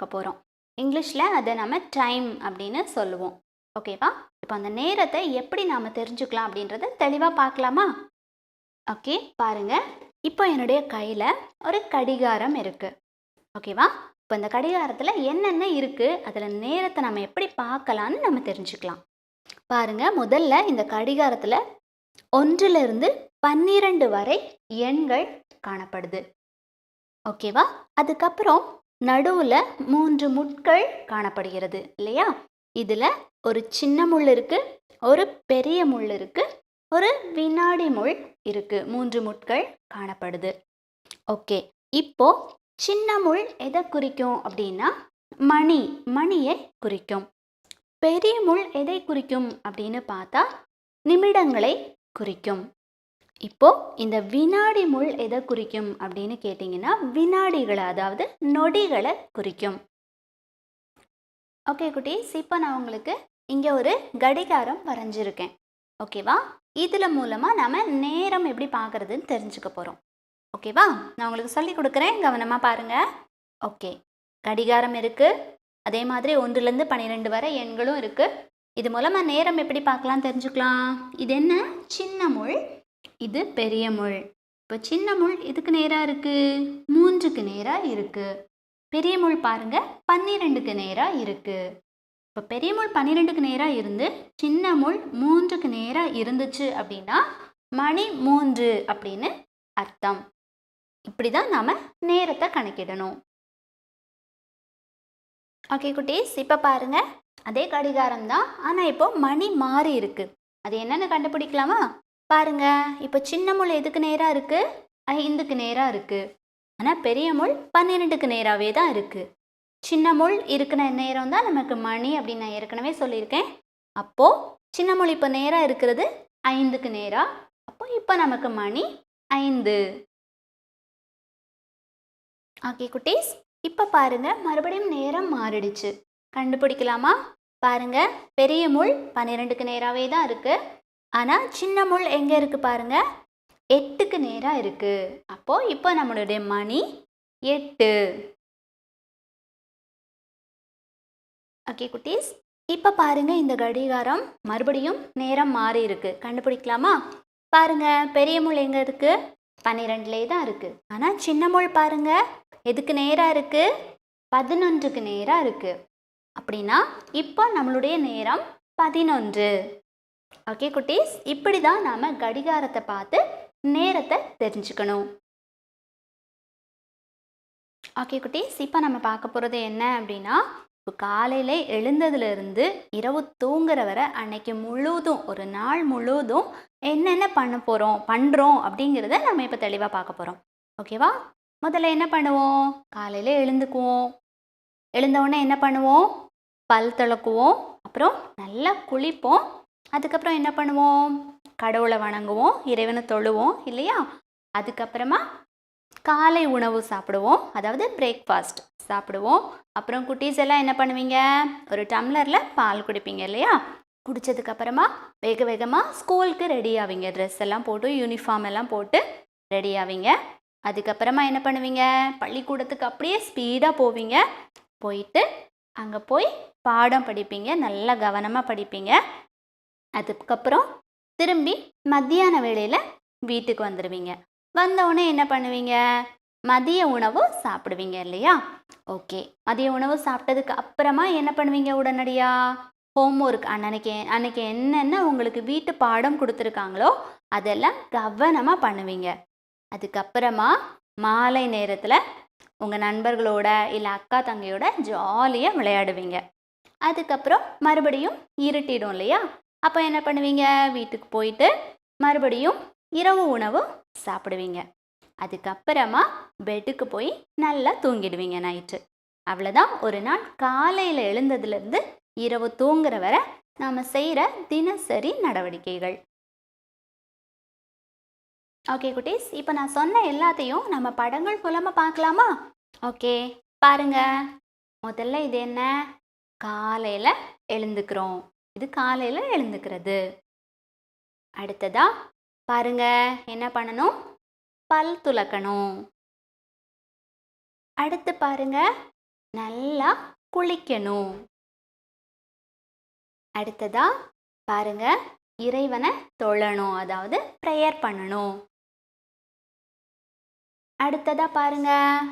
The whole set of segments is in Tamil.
பார்க்க போகிறோம் இங்கிலீஷில் அதை நம்ம டைம் அப்படின்னு சொல்லுவோம். ஓகேவா இப்போ அந்த நேரத்தை எப்படி நாம் தெரிஞ்சுக்கலாம் அப்படின்றத தெளிவாக பார்க்கலாமா? ஓகே பாருங்க. இப்போ என்னுடைய கையில் ஒரு கடிகாரம் இருக்குது ஓகேவா இப்போ இந்த கடிகாரத்தில் என்னென்ன இருக்குது அதில் நேரத்தை நம்ம எப்படி பார்க்கலான்னு நம்ம தெரிஞ்சுக்கலாம். பாருங்க முதல்ல இந்த கடிகாரத்தில் ஒன்றிலிருந்து பன்னிரண்டு வரை எண்கள் காணப்படுது. ஓகேவா அதுக்கப்புறம் நடுவில் மூன்று முட்கள் காணப்படுகிறது இல்லையா? இதில் ஒரு சின்ன முள் இருக்குது ஒரு பெரிய முள் இருக்குது ஒரு வினாடி முள் இருக்குது மூன்று முட்கள் காணப்படுது. ஓகே. இப்போ சின்ன முள் எதை குறிக்கும் அப்படின்னா மணி மணியை குறிக்கும். பெரிய முள் எதை குறிக்கும் அப்படின்னு பார்த்தா நிமிடங்களை குறிக்கும். இப்போ இந்த வினாடி முள் எதை குறிக்கும் அப்படின்னு கேட்டிங்கன்னா வினாடிகளை அதாவது நொடிகளை குறிக்கும். ஓகே குட்டீஸ் இப்போ நான் உங்களுக்கு இங்கே ஒரு கடிகாரம் வரைஞ்சிருக்கேன். ஓகேவா இதில் மூலமாக நம்ம நேரம் எப்படி பார்க்குறதுன்னு தெரிஞ்சுக்க போகிறோம் ஓகேவா நான் உங்களுக்கு சொல்லி கொடுக்குறேன். கவனமாக பாருங்கள் ஓகே. கடிகாரம் இருக்குது அதே மாதிரி ஒன்றுலேருந்து பன்னிரெண்டு வரை எண்களும் இருக்குது இது மூலமாக நேரம் எப்படி பார்க்கலாம் தெரிஞ்சுக்கலாம். இது என்ன? சின்ன முள். இது பெரிய முள். இப்போ சின்ன முள் இதுக்கு நேராக இருக்குது மூன்றுக்கு நேராக இருக்குது பெரிய முள் பாருங்க பன்னிரெண்டுக்கு நேராக இருக்குது இப்போ பெரிய முள் பன்னிரெண்டுக்கு நேராக இருந்து சின்ன முள் மூன்றுக்கு நேராக இருந்துச்சு அப்படின்னா மணி மூன்று அப்படின்னு அர்த்தம். இப்படி தான் நாம் நேரத்தை கணக்கிடணும். ஓகே குட்டீஸ் இப்போ பாருங்க. அதே கடிகாரம் தான் ஆனால் இப்போது மணி மாறி இருக்குது அது என்னென்னு கண்டுபிடிக்கலாமா? பாருங்க இப்போ சின்ன முள் எதுக்கு நேராக இருக்கு? ஐந்துக்கு நேராக இருக்கு. ஆனால் பெரிய முள் பன்னிரெண்டுக்கு நேராகவே தான் இருக்கு. சின்ன முள் இருக்கிற நேரம் தான் நமக்கு மணி அப்படின்னு நான் ஏற்கனவே சொல்லியிருக்கேன். அப்போது சின்ன முள் இப்போ நேராக இருக்கிறது ஐந்துக்கு நேராக அப்போ இப்போ நமக்கு மணி ஐந்து. ஓகே குட்டீஸ். இப்போ பாருங்க மறுபடியும் நேரம் மாறிடுச்சு. கண்டுபிடிக்கலாமா? பாருங்க பெரிய முள் பன்னிரெண்டுக்கு நேராகவே தான் இருக்குது ஆனால் சின்ன முள் எங்கே இருக்குது பாருங்கள் எட்டுக்கு நேராக இருக்குது அப்போது இப்போ நம்மளுடைய மணி எட்டு. ஓகே குட்டீஸ். இப்போ பாருங்கள் இந்த கடிகாரம் மறுபடியும் நேரம் மாறி இருக்குது கண்டுபிடிக்கலாமா? பாருங்க பெரிய முள் எங்கே இருக்குது பன்னிரெண்டுலே தான் இருக்குது ஆனால் சின்ன முள் பாருங்கள் எதுக்கு நேராக இருக்குது பதினொன்றுக்கு நேராக இருக்குது அப்படின்னா இப்போ நம்மளுடைய நேரம் பதினொன்று. ஓகே குட்டீஸ்? இப்படி தான் நாம் கடிகாரத்தை பார்த்து நேரத்தை தெரிஞ்சுக்கணும். ஓகே குட்டீஸ்? இப்போ நம்ம பார்க்க போகிறது என்ன அப்படின்னா இப்போ காலையில் எழுந்ததுலேருந்து இரவு தூங்குற வரை அன்னைக்கு முழுதும் ஒரு நாள் முழுதும் என்னென்ன பண்ண போகிறோம் பண்ணுறோம் அப்படிங்கிறத நம்ம இப்போ தெளிவாக பார்க்க போகிறோம் ஓகேவா முதல்ல என்ன பண்ணுவோம்? காலையில் எழுந்துக்குவோம். எழுந்தவுடனே என்ன பண்ணுவோம்? பல் துளக்குவோம். அப்புறம் நல்லா குளிப்போம். அதுக்கப்புறம் என்ன பண்ணுவோம்? கடவுளை வணங்குவோம் இறைவனை தொழுவோம் இல்லையா? அதுக்கப்புறமா காலை உணவு சாப்பிடுவோம். அதாவது பிரேக்ஃபாஸ்ட் சாப்பிடுவோம். அப்புறம் குட்டீஸ் எல்லாம் என்ன பண்ணுவீங்க? ஒரு டம்ளரில் பால் குடிப்பீங்க இல்லையா? குடித்ததுக்கப்புறமா வேக வேகமாக ஸ்கூலுக்கு ரெடி ஆவீங்க. ட்ரெஸ் எல்லாம் போட்டு யூனிஃபார்ம் எல்லாம் போட்டு ரெடி ஆவீங்க. அதுக்கப்புறமா என்ன பண்ணுவீங்க? பள்ளிக்கூடத்துக்கு அப்படியே ஸ்பீடாக போவீங்க. போயிட்டு அங்கே போய் பாடம் படிப்பீங்க. நல்லா கவனமாக படிப்பீங்க. அதுக்கப்புறம் திரும்பி மத்தியான வேளையில் வீட்டுக்கு வந்துடுவீங்க வந்தவுடனே என்ன பண்ணுவீங்க? மதிய உணவு சாப்பிடுவீங்க இல்லையா? ஓகே. மதிய உணவு சாப்பிட்டதுக்கு அப்புறமா என்ன பண்ணுவீங்க உடனடியாக ஹோம்ஒர்க் அன்னைக்கு அன்னைக்கு என்னென்ன உங்களுக்கு வீட்டு பாடம் கொடுத்துருக்காங்களோ அதெல்லாம் கவனமாக பண்ணுவீங்க. அதுக்கப்புறமா மாலை நேரத்தில் உங்கள் நண்பர்களோட இல்லை அக்கா தங்கையோட ஜாலியாக விளையாடுவீங்க. அதுக்கப்புறம் மறுபடியும் இருட்டிடும் இல்லையா? அப்போ என்ன பண்ணுவீங்க? வீட்டுக்கு போயிட்டு மறுபடியும் இரவு உணவு சாப்பிடுவீங்க. அதுக்கப்புறமா பெட்டுக்கு போய் நல்லா தூங்கிடுவீங்க நைட்டு. அவ்வளோதான் ஒரு நாள் காலையில் எழுந்ததுலேருந்து இரவு தூங்குற வரை நாம் செய்கிற தினசரி நடவடிக்கைகள். ஓகே குட்டீஸ். இப்போ நான் சொன்ன எல்லாத்தையும் நம்ம படங்கள் மூலமாக பார்க்கலாமா? ஓகே. பாருங்க. முதல்ல இது என்ன? காலையில் எழுந்துக்கிறோம். இது காலையில் எழுந்துக்கிறது. அடுத்ததா பாருங்க என்ன பண்ணணும்? பல் துலக்கணும். அடுத்து பாருங்க நல்லா குளிக்கணும். அடுத்ததா பாருங்க இறைவனை தொழணும் அதாவது ப்ரேயர் பண்ணணும். அடுத்ததா பாருங்க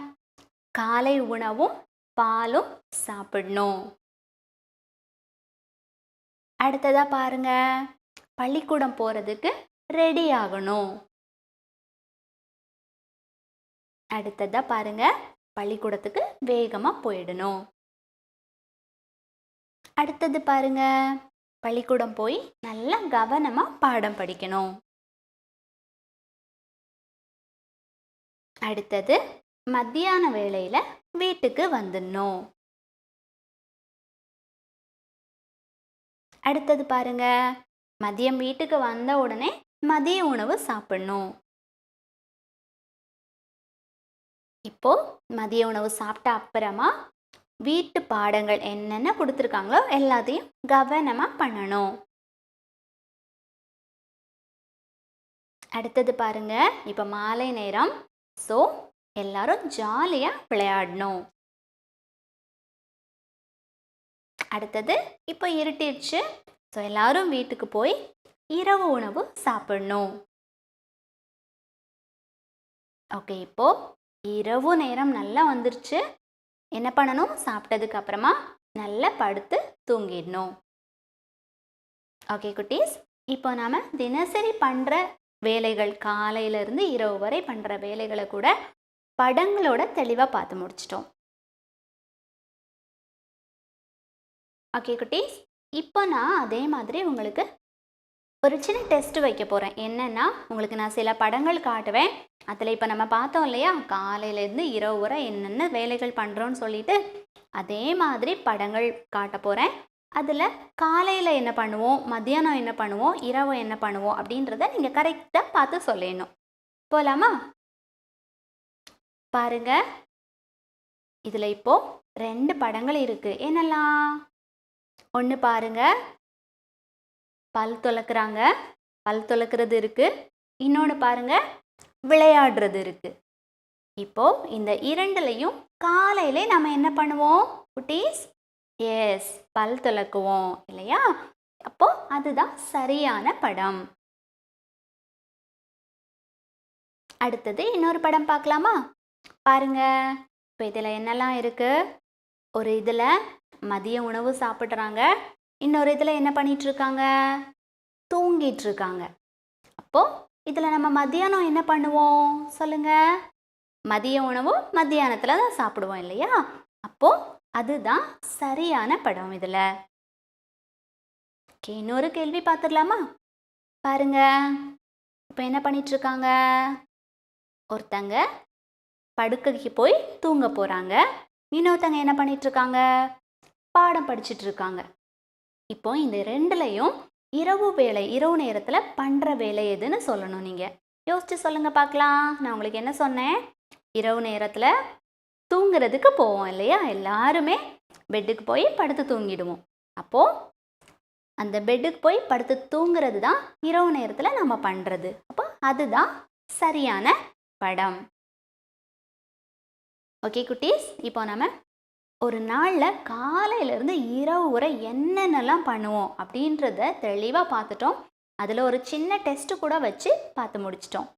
காலை உணவும் பாலும் சாப்பிடணும். அடுத்ததாக பாருங்க. பள்ளிக்கூடம் போகிறதுக்கு ரெடி ஆகணும். அடுத்ததாக பாருங்க. பள்ளிக்கூடத்துக்கு வேகமாக போயிடணும். அடுத்தது பாருங்க. பள்ளிக்கூடம் போய் நல்லா கவனமாக பாடம் படிக்கணும். அடுத்தது மத்தியான வேளையில் வீட்டுக்கு வந்துடணும். அடுத்தது பாருங்க. மதியம் வீட்டுக்கு வந்த உடனே மதிய உணவு சாப்பிடணும். இப்போ மதிய உணவு சாப்பிட்ட அப்புறமா வீட்டு பாடங்கள் என்னென்ன கொடுத்துருக்காங்களோ எல்லாத்தையும் கவனமாக பண்ணணும். அடுத்தது பாருங்க. இப்போ மாலை நேரம். ஸோ எல்லாரும் ஜாலியாக விளையாடணும். அடுத்தது இப்போ இருட்டிடுச்சு. ஸோ எல்லாரும் வீட்டுக்கு போய் இரவு உணவு சாப்பிடணும். ஓகே இப்போ இரவு நேரம் நல்லா வந்துருச்சு. என்ன பண்ணணும்? சாப்பிட்டதுக்கு அப்புறமா நல்லா படுத்து தூங்கிடணும். ஓகே குட்டீஸ். இப்போ நாம் தினசரி பண்ணுற வேலைகள் காலையிலேருந்து இரவு வரை பண்ணுற வேலைகளை கூட படங்களோட தெளிவாக பார்த்து முடிச்சிட்டோம். ஓகே குட்டீஸ். இப்போ நான் அதே மாதிரி உங்களுக்கு ஒரு சின்ன டெஸ்ட் வைக்க போகிறேன் என்னென்னா உங்களுக்கு நான் சில படங்கள் காட்டுவேன். அதில் இப்போ நம்ம பார்த்தோம் இல்லையா? காலையிலேருந்து இரவு வரை என்னென்ன வேலைகள் பண்ணுறோன்னு சொல்லிட்டு அதே மாதிரி படங்கள் காட்ட போகிறேன் அதில் காலையில் என்ன பண்ணுவோம்? மத்தியானம் என்ன பண்ணுவோம்? இரவு என்ன பண்ணுவோம்? அப்படின்றத நீங்கள் கரெக்டாக பார்த்து சொல்லிடணும். போகலாமா பாருங்கள் இதில் இப்போது ரெண்டு படங்கள் இருக்குது என்னெல்லாம்? ஒன்று பாருங்க. பல் துலக்குறாங்க. பல் துலக்கிறது இருக்குது இன்னொன்று பாருங்கள் விளையாடுறது இருக்குது இப்போ இந்த இரண்டுலையும் காலையிலே நம்ம என்ன பண்ணுவோம்? குட்டீஸ்? எஸ் பல் தொலக்குவோம். இல்லையா? அப்போ அதுதான் சரியான படம். அடுத்தது இன்னொரு படம் பார்க்கலாமா? பாருங்க. இப்போ இதில் என்னெல்லாம் இருக்குது ஒரு இதில் மதிய உணவு சாப்பிட்றாங்க. இன்னொரு இதில் என்ன பண்ணிகிட்ருக்காங்க இருக்காங்க அப்போது இதில் நம்ம மத்தியானம் என்ன பண்ணுவோம்? சொல்லுங்கள் மதிய உணவு மத்தியானத்தில் தான் சாப்பிடுவோம் இல்லையா? அப்போது அதுதான் சரியான படம் இதில். ஓகே இன்னொரு கேள்வி பார்த்துடலாமா பாருங்க. இப்போ என்ன பண்ணிகிட்ருக்காங்க ஒருத்தங்க படுக்கைக்கு போய் தூங்க போகிறாங்க இன்னொருத்தங்க என்ன பண்ணிகிட்ருக்காங்க பாடம் படிச்சுட்டு இருக்காங்க இப்போ இந்த ரெண்டுலையும் இரவு வேலை இரவு நேரத்தில் பண்ணுற வேலை எதுன்னு சொல்லணும் நீங்கள் யோசிச்சு சொல்லுங்கள் பார்க்கலாம் நான் உங்களுக்கு என்ன சொன்னேன்? இரவு நேரத்தில் தூங்குறதுக்கு போவோம் இல்லையா? எல்லாருமே பெட்டுக்கு போய் படுத்து தூங்கிடுவோம். அப்போது அந்த பெட்டுக்கு போய் படுத்து தூங்குறது தான் இரவு நேரத்தில் நம்ம பண்ணுறது அப்போ அதுதான் சரியான படம். ஓகே குட்டீஸ் இப்போ நம்ம ஒரு நாளில் காலையிலேருந்து இரவு வரை என்னென்னலாம் பண்ணுவோம் அப்படின்றத தெளிவாக பார்த்துட்டோம். அதில் ஒரு சின்ன டெஸ்ட்டு கூட வச்சு பார்த்து முடிச்சிட்டோம்.